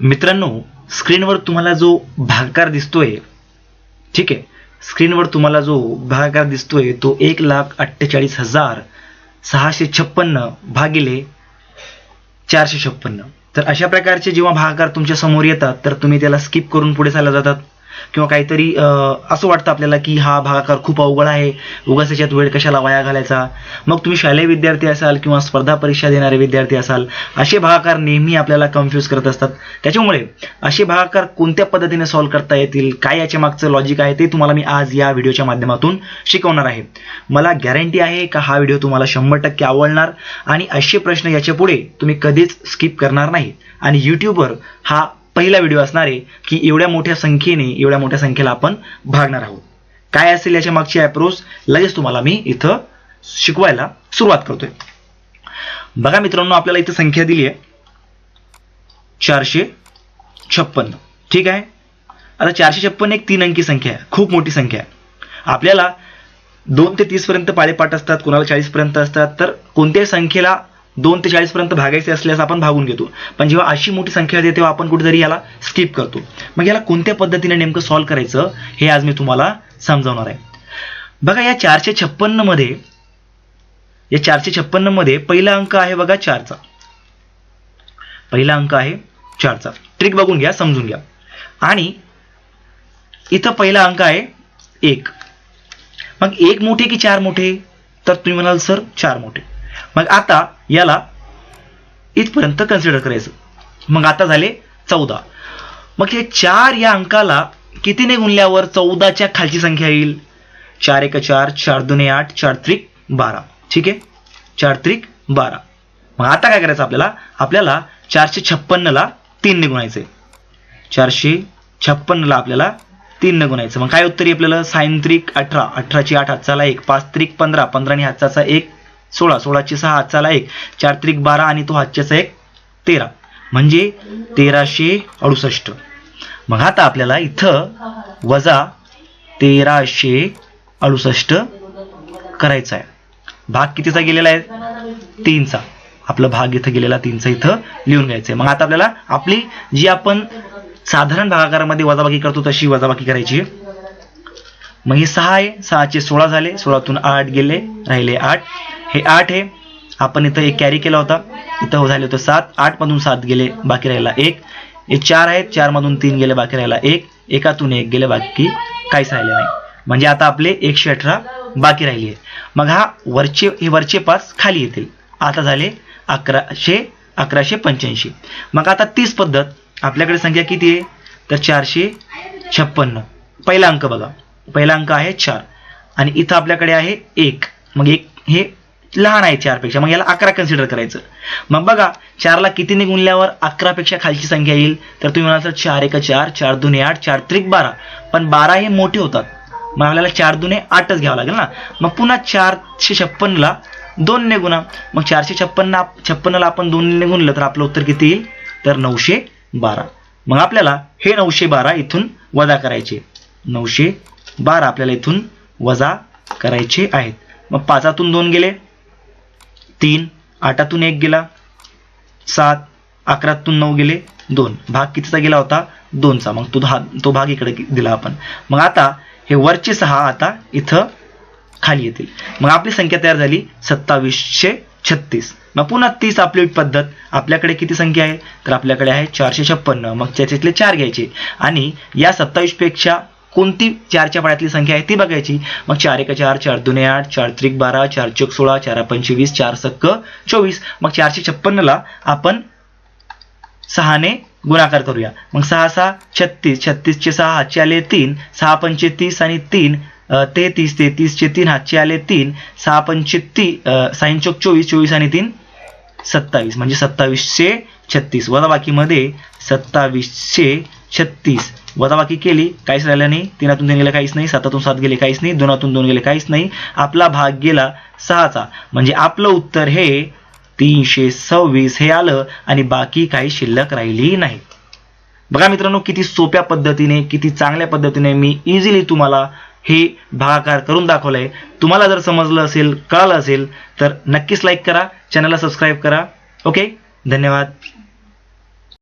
मित्रांनो स्क्रीनवर तुम्हाला जो भागाकार दिसतोय ठीक आहे स्क्रीनवर तुम्हाला जो भागाकार दिसतोय तो एक लाख अठ्ठेचाळीस हजार सहाशे छप्पन्न भागिले चारशे छप्पन्न. तर अशा प्रकारचे जेव्हा भागाकार तुमच्यासमोर येतात तर तुम्ही त्याला स्किप करून पुढे चालला जातात. किंवा काहीतरी असं वाटतं आपल्याला की हा भागाकार खूप अवघड आहे उगाच याच्यात वेळ कशाला वाया घालायचा? मग तुम्ही शालेय विद्यार्थी असाल किंवा स्पर्धा परीक्षा देणारे विद्यार्थी असाल असे भागाकार नेहमी आपल्याला कन्फ्यूज करत असतात. त्याच्यामुळे असे भागाकार कोणत्या पद्धतीने सॉल्व्ह करता येतील काय याच्या मागचं लॉजिक आहे ते तुम्हाला मी आज या व्हिडिओच्या माध्यमातून शिकवणार आहे. मला गॅरंटी आहे का हा व्हिडिओ तुम्हाला शंभर टक्के आवडणार? आणि असे प्रश्न याच्यापुढे तुम्ही कधीच स्किप करणार नाही. आणि यूट्यूबवर हा पहिला व्हिडिओ असणार आहे की एवढ्या मोठ्या संख्येने एवढ्या मोठ्या संख्येला आपण भागणार आहोत. काय असेल याच्या मागची अप्रोच लगेच तुम्हाला मी इथं शिकवायला सुरुवात करतोय. बघा मित्रांनो आपल्याला इथं संख्या दिली आहे. चारशे छप्पन्न ठीक आहे? आता चारशे छप्पन्न एक तीन अंकी संख्या आहे. खूप मोठी संख्या आहे. आपल्याला दोन ते तीसपर्यंत पाळेपाठ असतात कोणाला चाळीसपर्यंत असतात तर कोणत्याही संख्येला दोन ते चाळीस पर्यंत भागायचे असल्यास आपण भागून घेतो. पण जेव्हा अशी मोठी संख्या येते तेव्हा आपण कुठेतरी याला स्किप करतो. मग याला कोणत्या पद्धतीने नेमकं सॉल्व्ह करायचं हे आज मी तुम्हाला समजावणार आहे. बघा या चारशे छप्पन्नमध्ये या चारशे छप्पन्नमध्ये पहिला अंक आहे बघा चारचा. पहिला अंक आहे चारचा. ट्रिक बघून घ्या समजून घ्या. आणि इथं पहिला अंक आहे एक. मग एक मोठे की चार मोठे? तर तुम्ही म्हणाल सर चार मोठे. मग आता याला इथपर्यंत कन्सिडर करायचं. मग आता झाले चौदा. मग हे चार या अंकाला कितीने गुणल्यावर चौदाच्या खालची संख्या येईल? चार एक चार चार दुने आठ चार त्रिक बारा. ठीक आहे? चार त्रिक बारा. मग आता काय करायचं आपल्याला? आपल्याला चारशे छप्पन्नला तीनने गुणायचंय. चारशे छप्पन्नला आपल्याला तीनने गुणायचं मग काय उत्तर आपल्याला? सायंत्रिक त्रिक अठरा. अठराची आठ हातचाला एक. पाच त्रिक पंधरा. पंधराने हातचाचा एक. सोळा सोळाचे सहा हातचाला एक. चार त्रिक बारा आणि तो हातच्याचा एक तेरा. म्हणजे तेराशे अडुसष्ट. मग आता आपल्याला इथं वजा तेराशे अडुसष्ट करायचा आहे. भाग कितीचा गेलेला आहे? तीनचा. आपला भाग इथं गेलेला तीनचा इथं लिहून घ्यायचं आहे. मग आता आपल्याला आपली जी आपण साधारण भागाकारामध्ये वजाबाकी करतो तशी वजाबाकी करायची. आहे मग हे सहा आहे. सहाचे सोळा झाले. सोळातून आठ गेले राहिले आठ. हे आठ आहे. आपण इथं एक कॅरी केला होता. इथं झाले होते सात. आठ मधून सात गेले बाकी राहिला एक. हे चार आहेत. चार मधून तीन गेले बाकी राहिला एक. एकातून एक गेले बाकी काहीच राहिले नाही. म्हणजे आता आपले एकशे अठरा बाकी राहिली आहे. मग हा वरचे हे वरचे पाच खाली येतील. आता झाले अकराशे अकराशे पंच्याऐंशी. मग आता तीस पद्धत. आपल्याकडे संख्या किती आहे? तर चारशे छप्पन्न. पहिला अंक बघा. पहिला अंक आहे चार. आणि इथं आपल्याकडे आहे एक. मग एक हे लहान आहे चारपेक्षा. मग याला अकरा कन्सिडर करायचं. मग बघा चारला कितीने गुणल्यावर अकरापेक्षा खालची संख्या येईल? तर तुम्ही म्हणाल तर चार एक चार चार दुने आठ चार त्रिक बारा. पण बारा हे मोठे होतात. मग आपल्याला चार दुने आठच घ्यावं लागेल ना? मग पुन्हा चारशे छप्पनला दोनने गुणा मग चारशे छप्पन्न छप्पन्नला आपण दोनने गुणलं तर आपलं उत्तर किती येईल? तर नऊशे बारा. मग आपल्याला हे नऊशे बारा इथून वजा करायचे. नऊशे बारा आपल्याला इथून वजा करायचे आहेत. मग पाचातून दोन गेले. तीन आठातून एक गेला. सात अकरातून नऊ गेले. दोन. भाग कितीचा गेला होता? दोनचा. मग तो भाग तो भाग इकडे दिला आपण. मग आता हे वरचे सहा आता इथं खाली येतील. मग आपली संख्या तयार झाली सत्तावीसशे छत्तीस. मग पुन्हा तीस आपली पद्धत. आपल्याकडे किती संख्या आहे? तर आपल्याकडे आहे चारशे छप्पन्न. मग त्याच्यातले चार घ्यायचे. आणि या सत्तावीसपेक्षा कोणती चारच्या पाड्यातली संख्या आहे ती बघायची. मग चार एक चार चार दुने आठ चार त्रिक बारा चार चौक सोळा चार पंचवीस चार सक्क चोवीस. मग चारशे छप्पन्नला आपण सहाने गुणाकार करूया. मग सहा सहा छत्तीस. छत्तीसचे सहा हातचे आले तीन. सहा पंचे तीस आणि तीन तेहतीस. तेहतीसचे तीन हातचे आले तीन. सहा पंचे ती साईन चौक चोवीस चोवीस आणि तीन सत्तावीस. म्हणजे सत्तावीसशे छत्तीस. वजाबाकीमध्ये सत्तावीसशे छत्तीस. वजाबाकी केली काहीच राहिलं नाही. तीनातून तीन गेले काहीच नाही. सातातून सात गेले काहीच नाही. दोनातून दोन गेले काहीच नाही. आपला भाग गेला सहाचा. म्हणजे आपलं उत्तर हे तीनशे सव्वीस हे आलं आणि बाकी काही शिल्लक राहिली नाही. बघा मित्रांनो किती सोप्या पद्धतीने किती चांगल्या पद्धतीने मी इझिली तुम्हाला हे भागाकार करून दाखवलंय. तुम्हाला जर समजलं असेल कळालं असेल तर नक्कीच लाईक करा. चॅनलला सबस्क्राईब करा. ओके धन्यवाद.